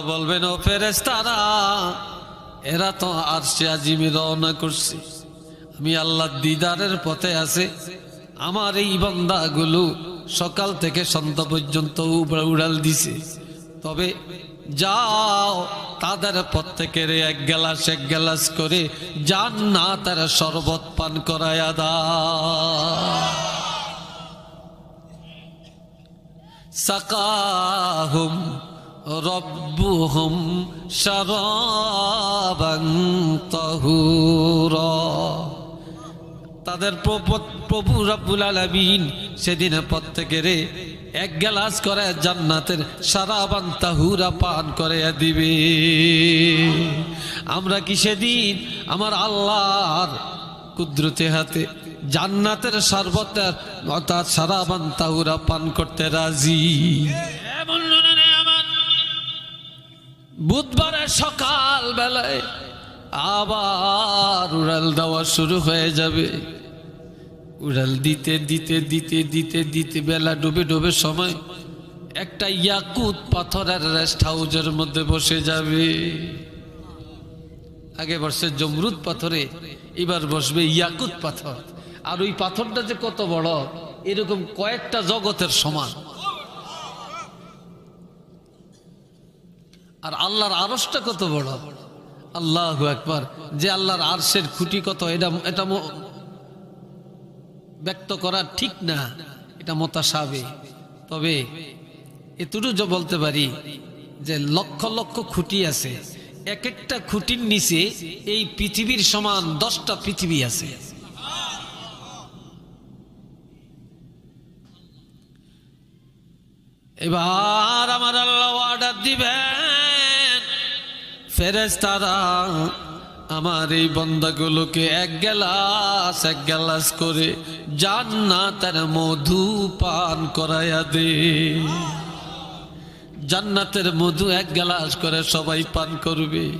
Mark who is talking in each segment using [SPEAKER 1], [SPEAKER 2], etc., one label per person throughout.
[SPEAKER 1] বলবেন, ও এরা তো আর সে আজিমে রওনা করছে। আমি আল্লাহ দিদারের পথে আছে। আমার এই বান্দাগুলো সকাল থেকে সন্ধ্যা পর্যন্ত উড়া- উড়াল দিছে। তবে যাও, তাদের প্রত্যেকের এক গ্লাস এক গ্লাস করে যান না তারা শরবত পান করায় দা সাকাহুম রব্বুহুম শারাবান তাহুরা তাদের প্রভ- রব্বুল আলামিন সেদিন প্রত্যেকের এক গ্লাস করে জান্নাতের সারাবান তাহুরা পান করে দিবে। আমরা কি সেদিন আমার আল্লাহর কুদরতে হাতে জান্নাতের শরবতের অর্থাৎ সারাবান তাহুরা পান করতে রাজি। বুধবারের সকাল বেলায় আবার উড়াল দেওয়া শুরু হয়ে যাবে। উড়াল দিতে দিতে দিতে দিতে দিতে বেলা ডুবে ডুবে সময় একটা ইয়াকুত পাথরের রেস্ট হাউজের মধ্যে বসে যাবে। আগে বসে জমরুদ পাথরে, এবার বসবে ইয়াকুত পাথর। আর ওই পাথরটা যে কত বড়, এরকম কয়েকটা জগতের সমান। আর আল্লাহর আরসটা কত বড়? আল্লাহ একবার যে আল্লাহর আরসের খুঁটি কত, এটা এটা ব্যক্ত করা ঠিক না, এটা মতাসাবে। তবে এতটুকু যে বলতে পারি যে লক্ষ লক্ষ খুঁটি আছে এক একটা খুঁটির নিচে এই পৃথিবীর সমান দশটা পৃথিবী আছে। এবার আমার আল্লাহ অর্ডার দিবেন। ফেরেস্তারা আমার এই বন্দাগুলোকে এক গ্লাস এক গ্লাস করে জান্নাতের মধু পান করাইয়া দে। জান্নাতের মধু এক গ্লাস করে সবাই পান করবে।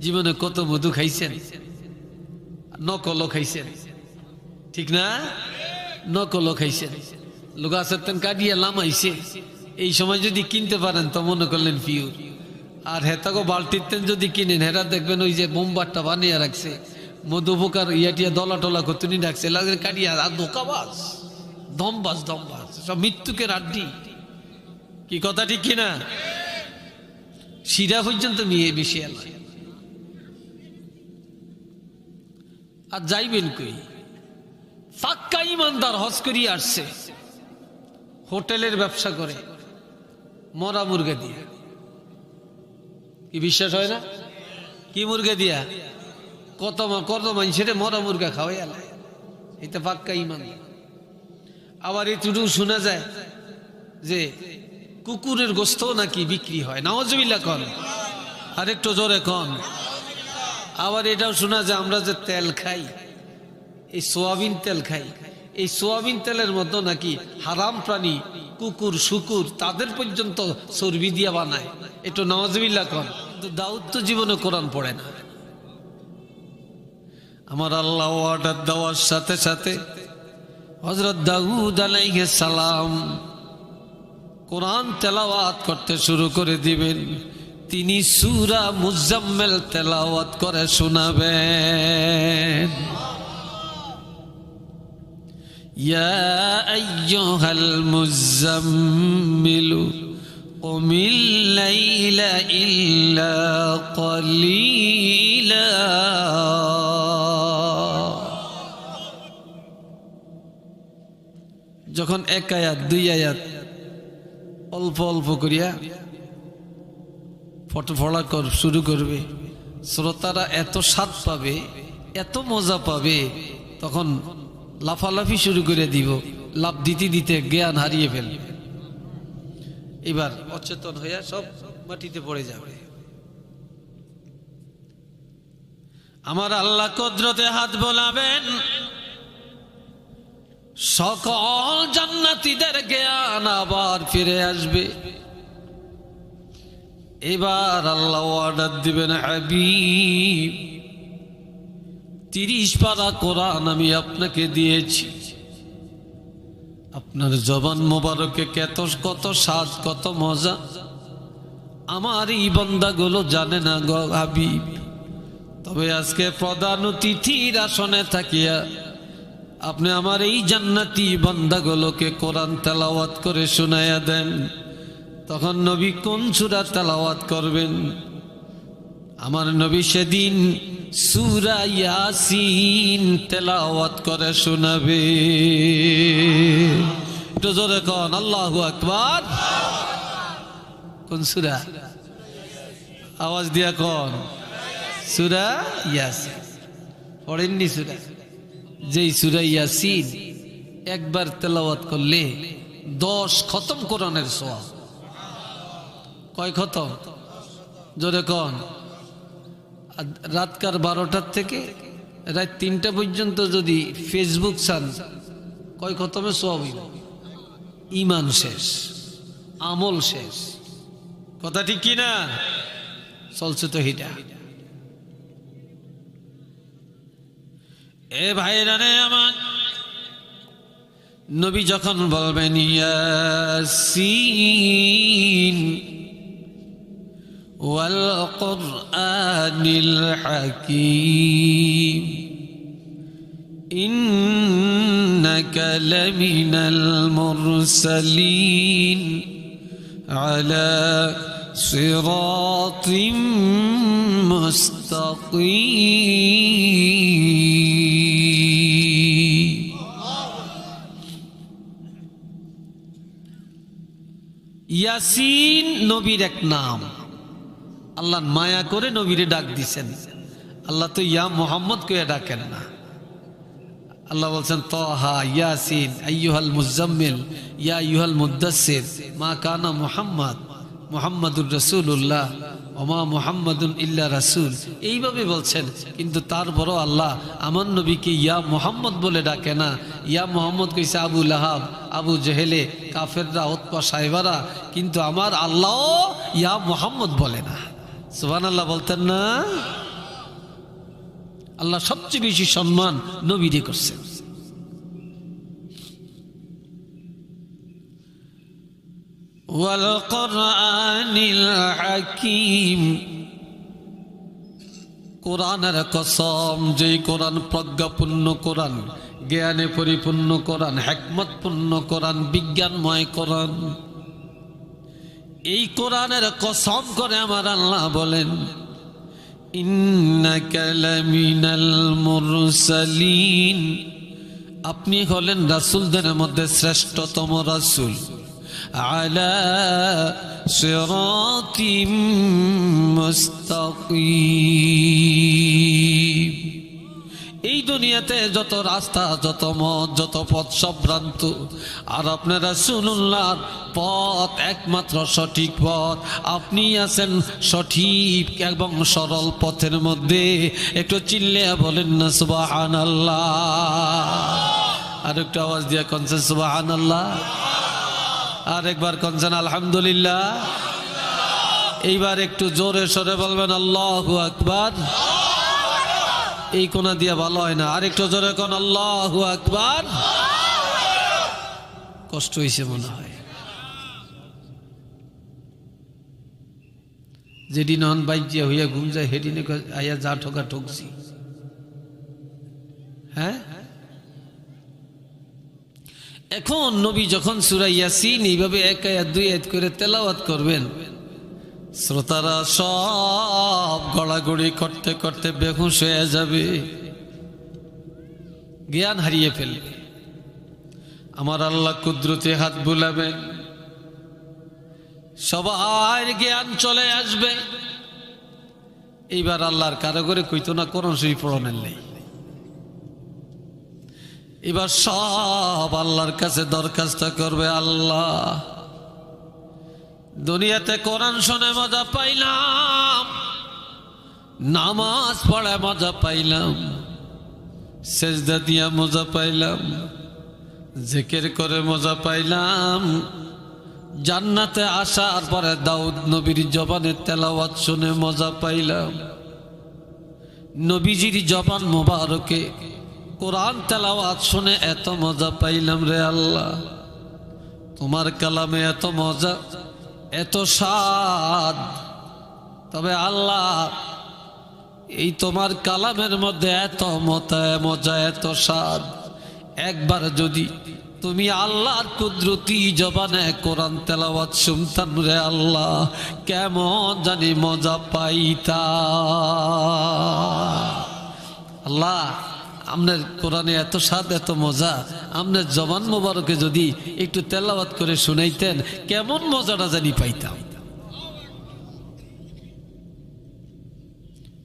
[SPEAKER 1] জীবনে কত মধু খাইছেন? নকলও খাইছেন। ঠিক না? নকলও খাইছেন। লোক আসাতেন কাটিয়ে লামাইছে এই সময় যদি কিনতে পারেন তো মনে করলেন পিউর আর হেতাগো বালতিতেন যদি কিনেন, হেরা দেখবেন ওই যে বোমবারটা বানিয়ে রাখছে। মধুপোকার ইয়াটিয়া দলা টলা কতুনি রাখছে। লাগে কাটিয়া আর ধোকাবাজ। দমবাজ দমবাজ সব মৃত্যুকে আড্ডি। কি কথা ঠিক কিনা শিরা পর্যন্ত মিয়ে এলাম আর যাইবেন কই? ফাক্কা ইমানদার হজ করিয়ে আসছে। হোটেলের ব্যবসা করে, মরা মুরগা দিয়া। কি বিশ্বাস হয় না? কি মুরগা দিয়া? কত কত মানুষের মরা মুরগা খাওয়াই আলে। এটা পাক্কা ইমান। আবার এটুকু শোনা যায় যে কুকুরের গোস্ত নাকি বিক্রি হয়। নওয়াজবিল্লা কন। আর একটু জোরে কন। আবার এটাও শোনা যায়, আমরা যে তেল খাই, এই সোয়াবিন তেল খাই খাই। এই সোয়াবিন তেলের মধ্যে নাকি হারাম প্রাণী, কুকুর, শুকুর, তাদের পর্যন্ত চর্বি দিয়া বানায়। একটু নওয়াজবিল্লা কর। দাউদ তো জীবনে কোরআন পড়ে না। আমার আল্লাহ অর্ডার দেওয়ার সাথে সাথে হজরত দাউদ আলাইহিস সালাম কোরআন তেলাওয়াত করতে শুরু করে দিবেন। তিনি সুরা মুজাম্মেল তেলাওয়াত করে শোনাবেন। يا أيها المزمل قم الليل إلا قليلا যখন এক আয়াত দুই আয়াত অল্প অল্প করিয়া ফটোফড়া কর শুরু করবে শ্রোতারা এত স্বাদ পাবে এত মজা পাবে তখন লাফালাফি শুরু করে দিব। লাভ দিতে দিতে জ্ঞান হারিয়ে ফেলবে এবার অচেতন হইয়া সব মাটিতে পড়ে যাবে। আমার আল্লাহ কদরতে হাত বোলাবেন। সকল জান্নাতিদের জ্ঞান আবার ফিরে আসবে। এবার আল্লাহ অর্ডার দিবেন, হাবিব। তিরিশ পারা কোরআন আমি আপনাকে দিয়েছি। আপনার জবান মোবারকে কত কত স্বাদ, কত মজা। আমার এই বন্দাগুলো জানে না গো হাবিব। তবে আজকে প্রধান অতিথির আসনে থাকিয়া আপনি আমার এই জান্নাতি বান্দাগুলোকে কোরআন তেলাওয়াত করে শুনাইয়া দেন। তখন নবী কোন সুরা তেলাওয়াত করবেন? আমার নবী সেদিন সুরা ইয়াসিন তেলাওয়াত করে শোনাবে। একটু জোরে কন, আল্লাহু আকবার। কোন সুরা? আওয়াজ দিয়া কন। সুরা ইয়াসিন। পড়েননি সুরা? যেই সুরা ইয়াসিন একবার তেলাওয়াত করলে দশ খতম কোরআনের সোয়াব কয় খতম? জোরে কন। রাতকার বারোটার থেকে রাত তিনটা পর্যন্ত যদি ফেসবুক চান, কয় খতমে সব ইমান শেষ, আমল শেষ। কথা ঠিক কি না? চলছে তো হিটা। এ ভাই রে আমার, নবী যখন বলবেন, ইয়াসিন والقرآن الحكيم إنك لمن المرسلين على صراط مستقيم ইয়াসিন নবীর এক নাম আল্লাহ মায়া করে নবীরে ডাক দিছেন। আল্লাহ তো ইয়া মোহাম্মদ কে ডাকেন না। আল্লাহ বলছেন, তহা, ইয়াসিন, আইয়ুহাল মুজাম্মিল, ইয়া ইউহাল মুদাসির মা কানা মুহাম্মদ, মুহাম্মাদুর রসুল্লাহ ওমা মুহাম্মাদুন ইল্লা রাসূল। এইভাবে বলছেন, কিন্তু তার বড় আল্লাহ আমার নবীকে ইয়া মোহাম্মদ বলে ডাকে না। ইয়া মোহাম্মদ কইছে, আবু লাহাব, আবু জেহেলে, কাফেররা উৎপা সাহেবারা, কিন্তু আমার আল্লাহ ইয়া মোহাম্মদ বলে না। সুবান আল্লাহ বলতেন না আল্লাহ সবচেয়ে বেশি সম্মান নবীরে করছেন والقرآن الحكيم কোরআনের কসম যেই কোরআন প্রজ্ঞাপূর্ণ কোরআন জ্ঞানে পরিপূর্ণ কোরআন হেকমতপূর্ণ কোরআন বিজ্ঞানময় কোরআন এই কোরআনের কসম করে আমার আল্লাহ বলেন আপনি হলেন রাসুলদের মধ্যে শ্রেষ্ঠতম রাসুল। আলা মুস্তাকিম। দুনিয়াতে যত রাস্তা, যত মত, যত পথ সব ভ্রান্ত আর আপনারা শুনুল্লার পথ একমাত্র সঠিক পথ। আপনি আছেন সঠিক এবং সরল পথের মধ্যে। একটু চিল্লে বলেন না সুবাহান আল্লাহ আর একটু আওয়াজ দিয়ে কনসেন সুবাহান আল্লাহ আর একবার কনসেন আলহামদুলিল্লাহ। এইবার একটু জোরে সরে বলবেন, আল্লাহ আকবার। এই কোনা দিয়ে ভালো হয় না। আরেকটু জোরে কোন আল্লাহ আকবার। কষ্ট হয়েছে মনে হয়। যেদিন হন বাইজিয়া হইয়া ঘুম যায় কয়, আইয়া যা ঠোকা ঠকছি। হ্যাঁ? এখন নবী যখন সুরা ইয়াসিন এইভাবে এক আয়াত দুই আয়াত করে তেলাওয়াত করবেন শ্রোতারা সব গড়াগড়ি করতে করতে বেহুশ হয়ে যাবে। জ্ঞান হারিয়ে ফেলবে। আমার আল্লাহ কুদরতে হাত বুলাবেন সবার জ্ঞান চলে আসবে। এইবার আল্লাহর কারও করে কইতো না কোন সেই পড়নের নেই। এবার সব আল্লাহর কাছে দরখাস্ত করবে আল্লাহ। দুনিয়াতে কোরআন শুনে মজা পাইলাম, নামাজ পড়ে মজা পাইলাম, সেজদা দিয়া মজা পাইলাম, জেকের করে মজা পাইলাম, জান্নাতে আসার পরে দাউদ নবীর জবানে তেলাওয়াত শুনে মজা পাইলাম। নবীজির জবান মোবারকে কোরআন তেলাওয়াত শুনে এত মজা পাইলাম রে আল্লাহ। তোমার কালামে এত মজা এত স্বাদ। তবে আল্লাহ, এই তোমার কালামের মধ্যে এত মতা মজা, এত স্বাদ। একবার যদি তুমি আল্লাহর কুদরতি জবানে কোরআন তেলাওয়াত শুনতাম রে আল্লাহ, কেমন জানি মজা পাইতা আল্লাহ আপনার কোরআনে এত স্বাদ, এত মজা। আপনার জবান মোবারকে যদি একটু তেলাওয়াত করে শুনাইতেন, কেমন মজাটা জানি পাইতাম।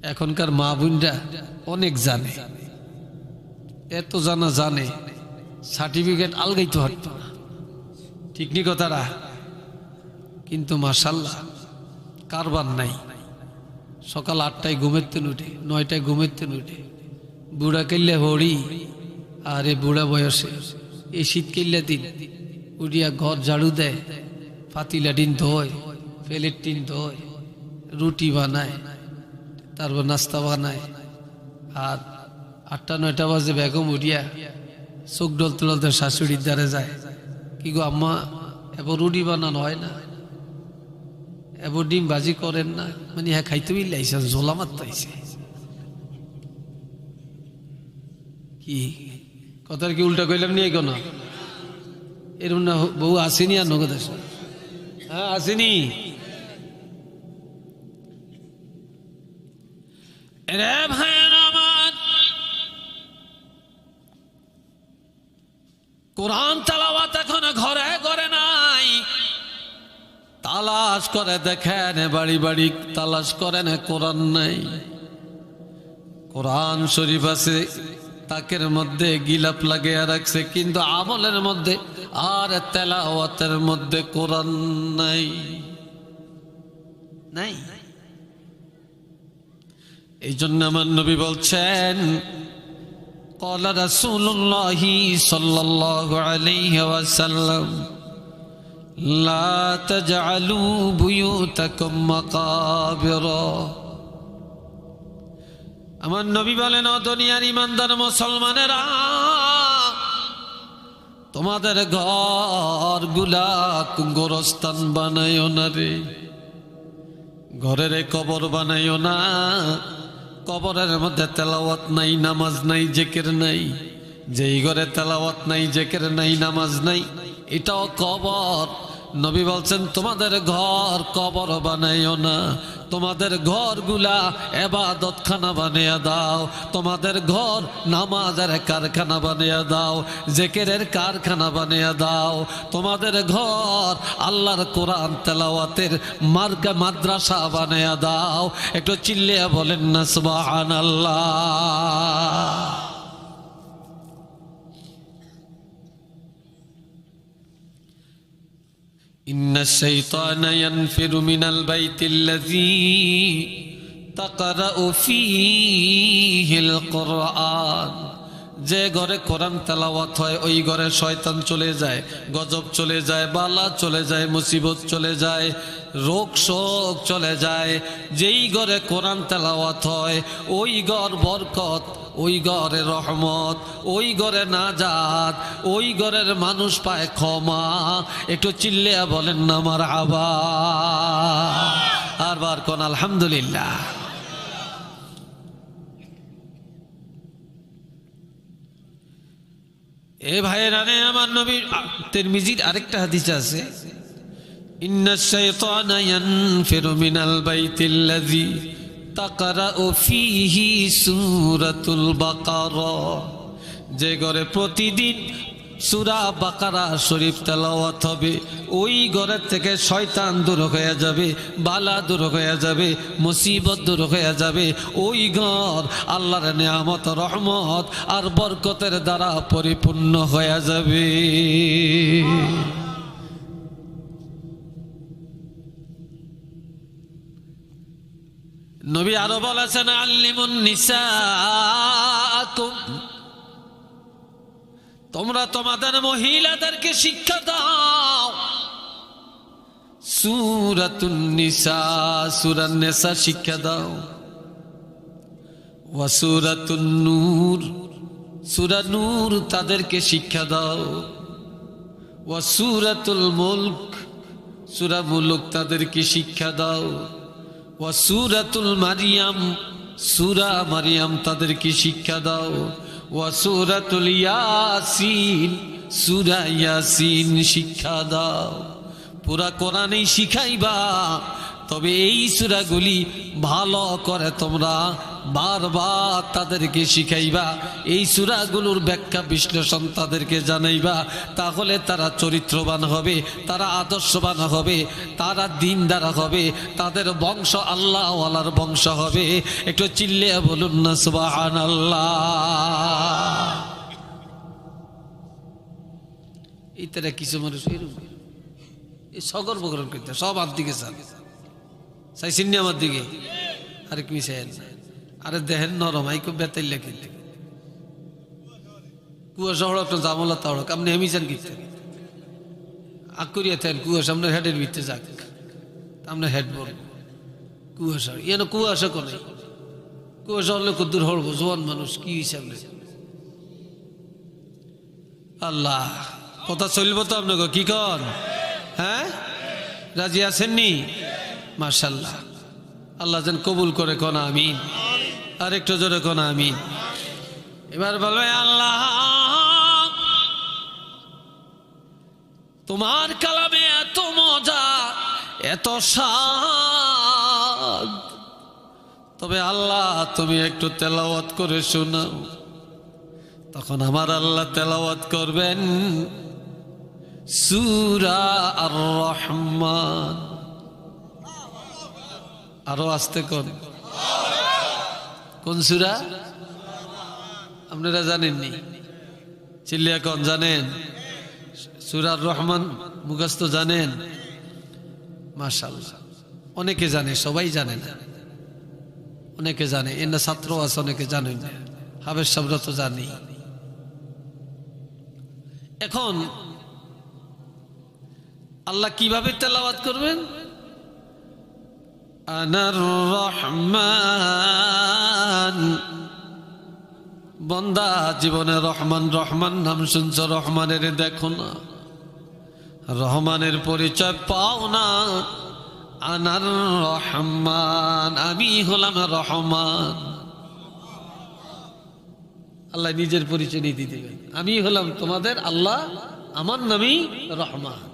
[SPEAKER 1] এখনকার মা বোনরা অনেক জানে। এত জানা জানে, সার্টিফিকেট আলগাইতে হাঁটত না। ঠিক নি কথাটা? কিন্তু মাসাল্লাহ কারবার নাই। সকাল আটটায় ঘুমের তেন উঠে, নয়টায় ঘুমের তেন উঠে। বুড়া কেললে হরি, আর এ বুড়া বয়সে। এই শীত কেললে দিন উঠিয়া ঘর ঝাড়ু দেয়, পাতিলা টিন ধোয়, ফেলের টিন ধোয়, রুটি বানায়, তারপর নাস্তা বানায়। আর আটটা নয়টা বাজে বেগম উঠিয়া চোখ ডলতে ডলতে শাশুড়ির দ্বারে যায়। কি গো আম্মা, এবার রুটি বানানো হয় না? এবার ডিম বাজি করেন না? মানে হ্যাঁ খাইতে বিল্লাইছে ঝোলা মারতাইছে কি? কথার কি উল্টা কইলাম নিয়ে কেন এরকম না বউ আসেনি আর নগদ আসে। হ্যাঁ আসেনি। রে ভাইয়ের কোরআন তালাওয়াত এখন ঘরে ঘরে নাই। তালাশ করে দেখেন, বাড়ি বাড়ি তালাশ করেন, কোরআন নাই। কোরআন শরীফ আছে তাকের মধ্যে গিলাপ লাগিয়ে রাখছে কিন্তু আমলের মধ্যে আর তেলাওয়াতের মধ্যে কোরআন নাই নাই এই জন্য আমার নবী বলছেন قال رسول الله صلى الله عليه وسلم لا تجعلوا بيوتكم مقابر আমার নবী বলেন দুনিয়ার ইমানদার মুসলমানেরা, তোমাদের ঘরগুলা গোরস্থান বানাইও না রে। ঘরের কবর বানাইও না। কবরের মধ্যে তেলাওয়াত নাই, নামাজ নাই, জেকের নাই। যেই ঘরে তেলাওয়াত নাই, জেকের নাই, নামাজ নাই, এটাও কবর। নবী বলছেন, তোমাদের ঘর কবর বানাইও না। তোমাদের ঘরগুলা এবাদত খানা বানিয়ে দাও। তোমাদের ঘর নামাজের কারখানা বানিয়ে দাও, জেকেরের কারখানা বানিয়ে দাও। তোমাদের ঘর আল্লাহর কোরআন তেলাওয়াতের মার্কা মাদ্রাসা বানিয়ে দাও। একটু চিল্লিয়া বলেন না সুবাহান আল্লাহ إن الشيطان ينفر من البيت الذي تقرأ فيه القرآن যে ঘরে কোরআন তেলাওয়াত হয় ওই ঘরে শয়তান চলে যায় গজব চলে যায় বালা চলে যায় মুসিবত চলে যায় রোগ শোক চলে যায় যেই ঘরে কোরআন তেলাওয়াত হয় ওই ঘর বরকত ওই গড়ের রহমত, ওই ঘরে নাজাদ ওই গড়ের মানুষ পায় ক্ষমা। একটু চিল্লিয়া বলেন না আমার আবার আর বার কোন আলহামদুলিল্লাহ। এ ভাইয়ের আনে আমার নবীর তেরমিজির আরেকটা হাদিস আছে। ইন্না শাইতানা ইয়ানফিরু মিনাল বাইতিল্লাযী تقرأ فيه سورة البقرة যে ঘরে প্রতিদিন সুরা বাকারা শরীফ তেলাওয়াত হবে ওই ঘরের থেকে শয়তান দূর হয়ে যাবে বালা দূর হয়ে যাবে মুসিবত দূর হয়ে যাবে ওই ঘর আল্লাহর নিয়ামত রহমত আর বরকতের দ্বারা পরিপূর্ণ হয়ে যাবে নবী আরও বলেছেন, আল্লিমুন নিসাকুম তোমরা তোমাদের মহিলাদেরকে শিক্ষা দাও। সুরাতুন নিসা, সুরান নেসা শিক্ষা দাও। ওয়াসুরাতুন নূর, সুরা নূর তাদেরকে শিক্ষা দাও। ওয়া সুরাতুল মুলক, সুরা মুলুক তাদেরকে শিক্ষা দাও। ওয়া মারিয়াম, সুরা মারিয়াম তাদেরকে শিক্ষা দাও। ওয়াসুরাতুল ইয়াসিন, সুরা ইয়াসিন শিক্ষা দাও। পুরা কোরআনেই শিখাইবা, তবে এই সুরাগুলি ভালো করে তোমরা বারবার তাদেরকে শিখাইবা, এই সুরাগুলোর ব্যাখ্যা বিশ্লেষণ তাদেরকে জানাইবা, তাহলে তারা চরিত্রবান হবে, তারা আদর্শবান হবে, তারা দিনদারা হবে, তাদের বংশ আল্লাহওয়ালার বংশ হবে। একটু চিল্লে বলুন না সুবাহান আল্লাহ তারা কিছু মানুষ এরকম এই সগর বগর করতে সব আর দিকে চান। চাইছেন আমার দিকে? আরে কি চাইন আরে দেহের নরম, আই খুব বেতাইল লেখি কুয়াশা হড়ক জামলা তাহড়ক আপনি হেমি চান কিনতে আকুরিয়া থাকেন কুয়াশা আপনার হেডের ভিতরে যাক। আপনার হেড বল। কুয়াশা ইয়ে কুয়াশা করে কুয়াশা হলে কদ্দুর হড়বো জোয়ান মানুষ, কি হিসাবে? আল্লাহ, কথা চলবো তো আপনাকে, কি কন? হ্যাঁ? রাজি আছেননি মার্শাল্লাহ আল্লাহ যেন কবুল করে কোন, আমিন। আর একটু জোরে কোন আমিন এবার বলবে আল্লাহ, তোমার কালামে এত মজা, এত স্বাদ। তবে আল্লাহ, তুমি একটু তেলাওয়াত করে শোনাও। তখন আমার আল্লাহ তেলাওয়াত করবেন। সুরা আর রহমান আরও আসতে কোন কোন সুরা? আপনারা জানেননি। চিল্লিয়া কোন জানেন? সুরার রহমান মুখস্থ জানেন? মাশাল্লাহ অনেকে জানে, সবাই জানে না। অনেকে জানে, এর ছাত্র আছে, অনেকে জানেন না। হাবের সাবরা তো জানি। এখন আল্লাহ কীভাবে তেলাওয়াত করবেন? আনার রহমান। বন্দা জীবনে রহমান রহমান নাম শুনছ, রহমানের দেখো না। রহমানের পরিচয় পাও না। আনার রহমান, আমি হলাম রহমান। আল্লাহ নিজের পরিচয় নিয়ে দিতে আমি হলাম তোমাদের আল্লাহ, আমার নামই রহমান।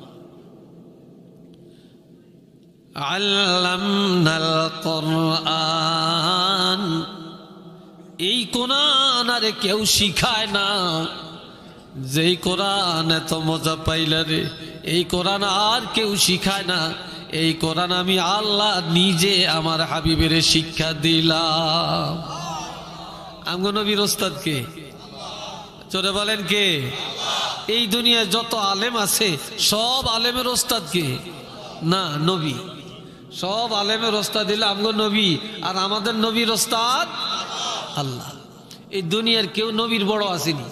[SPEAKER 1] আল্লামনাল কোরআন। এই কোরআন আরে কেউ শিখায় না। যেই কোরআন এত মজা পাইলা রে, এই কোরআন আর কেউ শিখায় না। এই কোরআন আমি আল্লাহ নিজে আমার হাবিবের শিক্ষা দিলাম। আমগো নবীর ওস্তাদ কে? চলে বলেন কে? এই দুনিয়ায় যত আলেম আছে, সব আলেমের ওস্তাদ কে? না, নবী। সব আলেমের ওস্তাদ দিলে আমগো নবী আর আমাদের নবীর ওস্তাদ আল্লাহ এই দুনিয়ার কেউ নবীর বড় আসেনি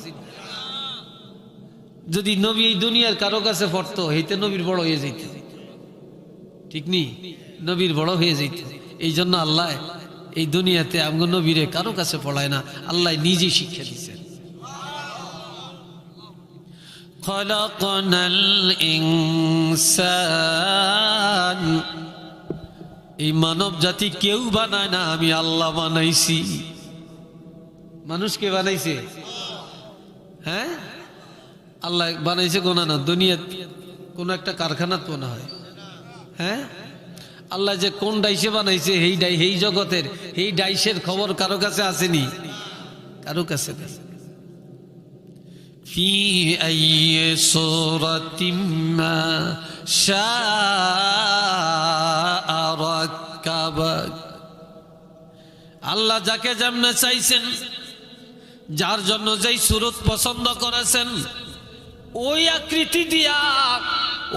[SPEAKER 1] যদি নবী এই দুনিয়ার কারো কাছে পড়তো হইতে নবীর বড় হয়ে যেত ঠিক নি নবীর বড় হয়ে যেত এই জন্য আল্লাহ এই দুনিয়াতে আমগো নবীরে কারো কাছে পড়ায় না আল্লাহ নিজে শিক্ষা দিচ্ছেন خلقنا الإنسان এই মানব জাতি কেউ বানায় না, আমি আল্লাহ বানাইছি। মানুষকে বানাইছে? হ্যাঁ? আল্লাহ বানাইছে কোনা না দুনিয়া কোন একটা কারখানাত মনে হয়। হ্যাঁ? আল্লাহ যে কোন ডাইসে বানাইছে এই ডাই এই জগতের এই ডাইসের খবর কারও কাছে আসেনি? কারও কাছে নেই আল্লাহ যাকে যেমনে চাইছেন, যার জন্য যেই সুরত পছন্দ করেছেন, ওই আকৃতি দিয়া,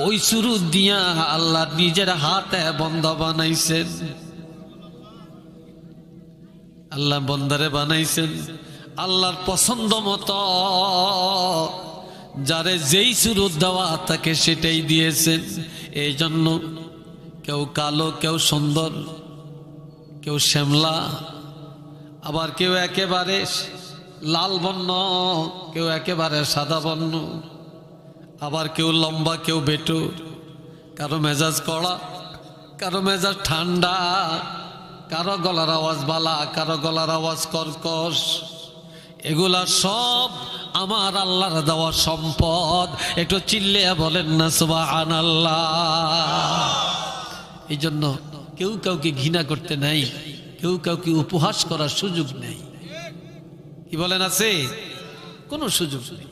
[SPEAKER 1] ওই সুরত দিয়া আল্লাহ নিজের হাতে বন্ধ বানাইছেন। আল্লাহ বন্দরে বানাইছেন। আল্লাহর পছন্দ মতো যারে যেই সুরত দেওয়া তাকে সেটাই দিয়েছেন। এই জন্য কেউ কালো, কেউ সুন্দর, কেউ শ্যামলা, আবার কেউ একেবারে লাল বর্ণ, কেউ একেবারে সাদা বর্ণ, আবার কেউ লম্বা, কেউ বেটু কারও মেজাজ কড়া, কারও মেজাজ ঠান্ডা, কারও গলার আওয়াজ বালা, কারও গলার আওয়াজ কর্কশ। এগুলা সব আমার আল্লাহর দেওয়া সম্পদ। একটু চিল্লে বলেন না সুবাহান এই জন্য কেউ কাউকে ঘৃণা করতে নাই, কেউ কাউকে উপহাস করার সুযোগ নেই। কি বলেন আছে? কোনো সুযোগ নেই।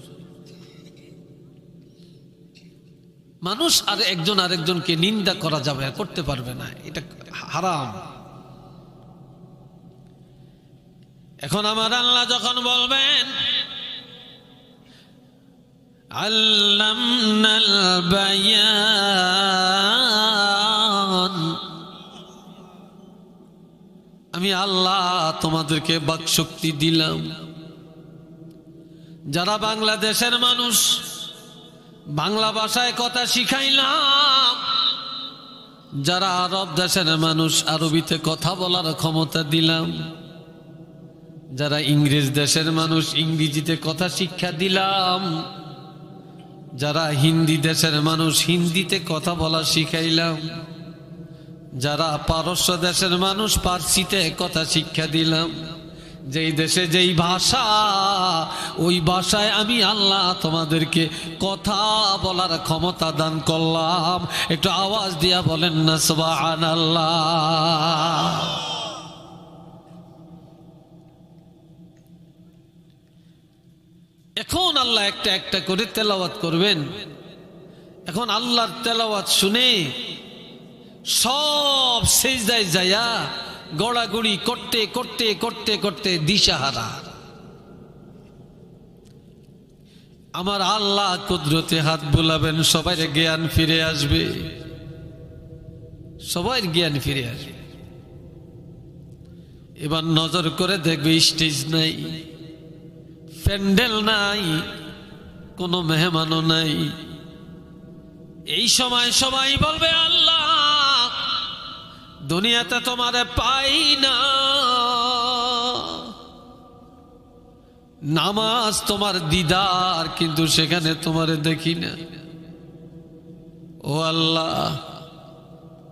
[SPEAKER 1] মানুষ আর একজন আরেকজনকে নিন্দা করা যাবে করতে পারবে না, এটা হারাম। এখন আমার আল্লাহ যখন বলবেন, আল্লামনাল আমি আল্লাহ তোমাদেরকে বাকশক্তি দিলাম। যারা বাংলাদেশের মানুষ, বাংলা ভাষায় কথা শিখাইলাম, যারা আরব দেশের মানুষ, আরবিতে কথা বলার ক্ষমতা দিলাম, যারা ইংরেজ দেশের মানুষ, ইংরেজিতে কথা শিক্ষা দিলাম, যারা হিন্দি দেশের মানুষ, হিন্দিতে কথা বলা শিখাইলাম যারা পারস্য দেশের মানুষ, পার্সিতে কথা শিক্ষা দিলাম। যেই দেশে যেই ভাষা, ওই ভাষায় আমি আল্লাহ তোমাদেরকে কথা বলার ক্ষমতা দান করলাম। একটু আওয়াজ দিয়া বলেন না সবান আল্লাহ এখন আল্লাহ একটা একটা করে তেলাওয়াত করবেন। এখন আল্লাহর তেলাওয়াত শুনে সব সেজদায় যায়া গড়াগড়ি করতে করতে করতে করতে দিশাহারা। আমার আল্লাহ কুদরতে হাত বুলাবেন সবাই জ্ঞান ফিরে আসবে। সবাই জ্ঞান ফিরে আসবে। এবার নজর করে দেখবে স্টেজ নাই, প্যান্ডেল নাই, কোনো মেহমানও নাই। এই সময় সবাই বলবে, আল্লাহ! দুনিয়াতে তোমারে পাই না। নামাজ তোমার দিদার, কিন্তু সেখানে তোমারে দেখি না। ও আল্লাহ,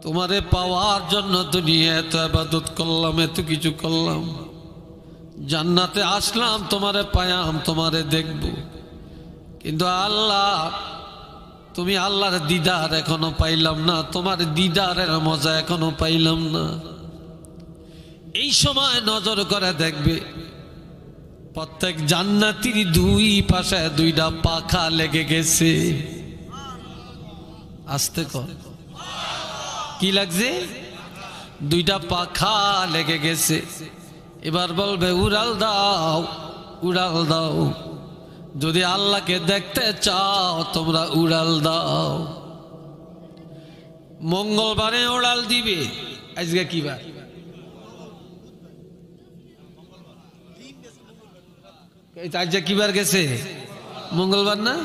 [SPEAKER 1] তোমারে পাওয়ার জন্য দুনিয়া এত আবাদত করলাম, এত কিছু করলাম। জান্নাতে আসলাম, তোমারে পায়াম তোমারে দেখব। কিন্তু আল্লাহ তুমি আল্লাহর দিদার এখনও পাইলাম না, তোমার দিদারের মজা এখনও পাইলাম না। এই সময় নজর করে দেখবে, প্রত্যেক জান্নাতির দুই পাশে দুইটা পাখা লেগে গেছে। আসতে কর। কি লাগছে? দুইটা পাখা লেগে গেছে। এবার বলবে, উড়াল দাও উড়াল দাও। যদি আল্লাহকে দেখতে চাও, তোমরা উড়াল দাও। মঙ্গলবারে উড়াল দিবে। আজকে কি বার? আজকে কি বার গেছে? মঙ্গলবার না?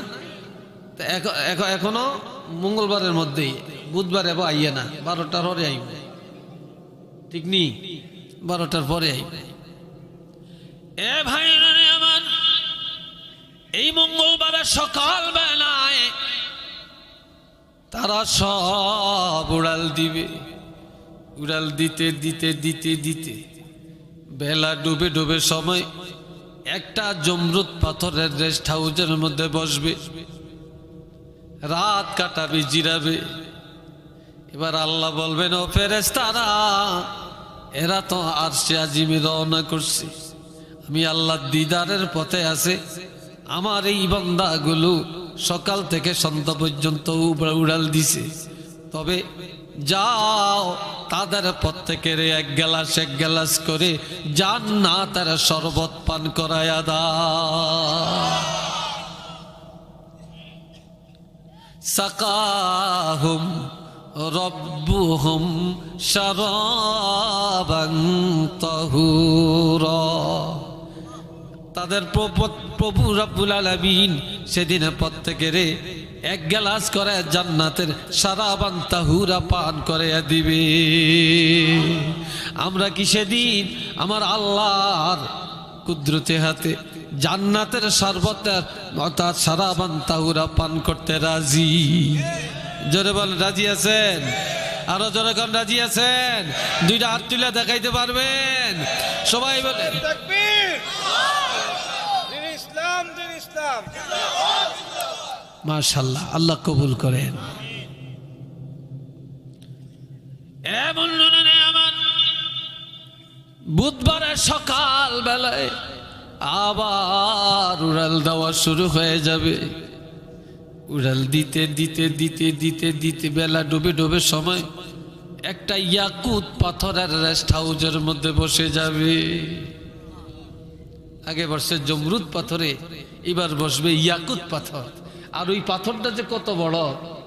[SPEAKER 1] এখনও মঙ্গলবারের মধ্যেই। বুধবার এবার আইয়ে না। বারোটার পরে আইবে। ঠিক নি? বারোটার পরে আইবে। এ ভাই এই মঙ্গলবারে সকাল বেলায় তারা সব উড়াল দিবে। উড়াল দিতে দিতে দিতে দিতে। বেলা ডুবে ডুবে সময় একটা জমরুদ পাথরের রেস্ট হাউসের মধ্যে বসবে। রাত কাটাবে, জিরাবে। এবার আল্লাহ বলবেন, ও ফেরেস তারা এরা তো আর সে আজিমে রওনা করছে। আমি আল্লাহ দিদারের পথে আছে। আমার এই বান্দাগুলো সকাল থেকে সন্ধ্যা পর্যন্ত উড়া- উড়াল দিছে। তবে যাও তাদের প্রত্যেকের এক গ্লাস এক গ্লাস করে যান না তারা শরবত পান করায়া দা সাকাহুম রব্বুহুম শারাবান তাহুরা। তাদের প্রভ- রব্বুল আলামিন সেদিন প্রত্যেকের এক গ্লাস করে জান্নাতের সারাবান তাহুরা পান করে দিবে। আমরা কি সেদিন আমার আল্লাহর কুদরতে হাতে জান্নাতের শরবতের অর্থাৎ সারাবান তাহুরা পান করতে রাজি? জোরে বল রাজি আছেন? আরও জোরে কোন, রাজি আছেন? দুইটা হাত তুলে দেখাইতে পারবেন? সবাই বলে
[SPEAKER 2] তাকবীর দিন ইসলাম দিন ইসলাম
[SPEAKER 1] মাশাল্লাহ আল্লাহ কবুল করেন। বুধবারের সকাল বেলায় আবার উড়াল দেওয়া শুরু হয়ে যাবে। উড়াল দিতে দিতে দিতে দিতে দিতে বেলা ডুবে ডুবে সময় একটা ইয়াকুত পাথরের রেস্ট হাউজের মধ্যে বসে যাবে। আগে বসে জমরুদ পাথরে এবার বসবে ইয়াকুত পাথর। আর ওই পাথরটা যে কত বড়,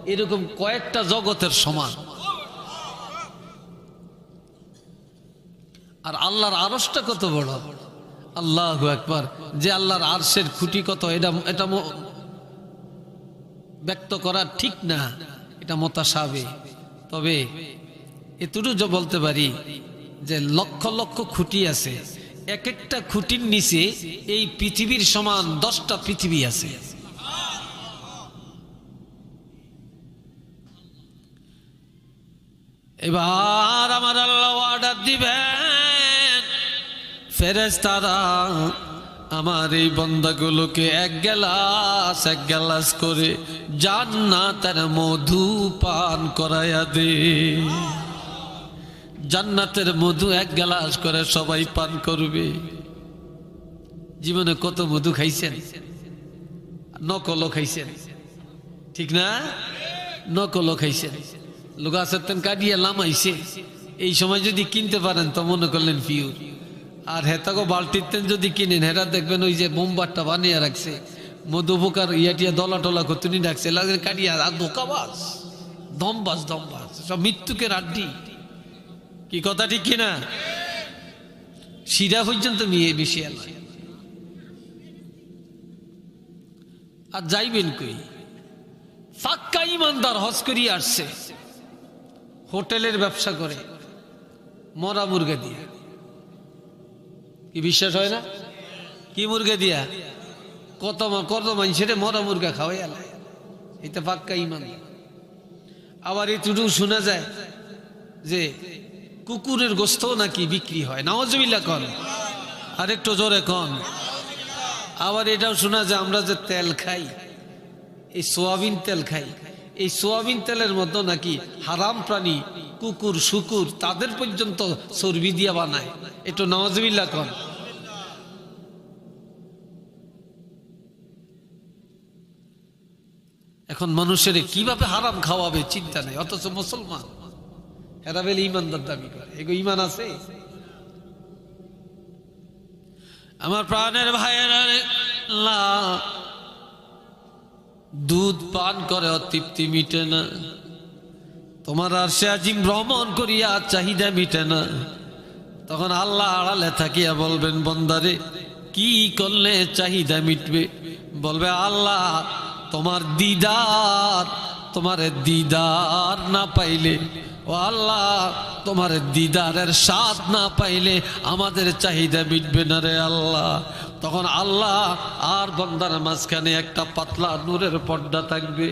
[SPEAKER 1] এরকম কয়েকটা জগতের সমান। আর আল্লাহর আরসটা কত বড়? আল্লাহ একবার যে আল্লাহর আরশের খুঁটি কত, এটা এটা ব্যক্ত করা ঠিক না, এটা মতাসাবে। তবে এতটুকু বলতে পারি যে লক্ষ লক্ষ খুঁটি আছে। এক একটা খুঁটির নিচে এই পৃথিবীর সমান দশটা পৃথিবী আছে। এবার আমার আল্লাহ অর্ডার দিবেন। ফেরেস্তারা আমার এই বন্দাগুলোকে এক গ্লাস এক গ্লাস করে জান্নাতের মধু পান করাইয়া দে। জান্নাতের মধু এক গ্লাস করে সবাই পান করবে। জীবনে কত মধু খাইছেন? নকলও খাইছেন। ঠিক না? নকলও খাইছেন। লোক আসাতেন কাটিয়ে লামাইছে। এই সময় যদি কিনতে পারেন তো মনে করলেন ফিউর আর হেতাগো বালতিতেন যদি কিনেন, হেরা দেখবেন ওই যে বোমবারটা বানিয়ে রাখছে। মধু পোকার ইয়াটিয়া দলা টলা কতুনি রাখছে। লাগে কাটিয়া আর ধোকাবাজ। দমবাজ দমবাজ সব মৃত্যুকে আড্ডি। কি কথা ঠিক কিনা? শিরা পর্যন্ত মিয়ে আলায় আর যাইবেন কই? ফাক্কা ইমানদার হজ করি আসছে। হোটেলের ব্যবসা করে। মরা মুরগা দিয়া। কি বিশ্বাস হয় না? কি মুরগা দিয়া? কত কত মানুষের মরা মুরগা খাওয়াই আলায় এটা পাক্কা ইমান। আবার এটুকু শোনা যায় যে কুকুরের গোস্ত নাকি বিক্রি হয়? নওয়াজবিল্লা কন। আর একটু জোরে কন। আবার এটাও শোনা যে আমরা যে তেল খাই, এই সোয়াবিন তেল খাই, এই সোয়াবিন তেলের মধ্যে নাকি হারাম প্রাণী, কুকুর, শুকুর, তাদের পর্যন্ত চর্বি দিয়া বানায়। একটু নওয়াজবিল্লা কন। এখন মানুষের কীভাবে হারাম খাওয়াবে, চিন্তা নেই, অথচ মুসলমান। এরা বেলে ইমানদার দাবি করে। এগো ইমান আছে? আমার প্রাণের ভাইয়েরা দুধ পান করে, অতৃপ্তি মিটে না। তোমার আর সে আজিম ভ্রমণ করিয়া চাহিদা মিটে না। তখন আল্লাহ আড়ালে থাকিয়া বলবেন বন্দারে কি করলে চাহিদা মিটবে? বলবে, আল্লাহ, তোমার দিদার তোমার দিদার না পাইলে, ও আল্লাহ, তোমার দিদারের স্বাদ না পাইলে আমাদের চাহিদা মিটবে না রে আল্লাহ। তখন আল্লাহ আর বন্দার মাঝখানে একটা পাতলা নূরের পর্দা থাকবে।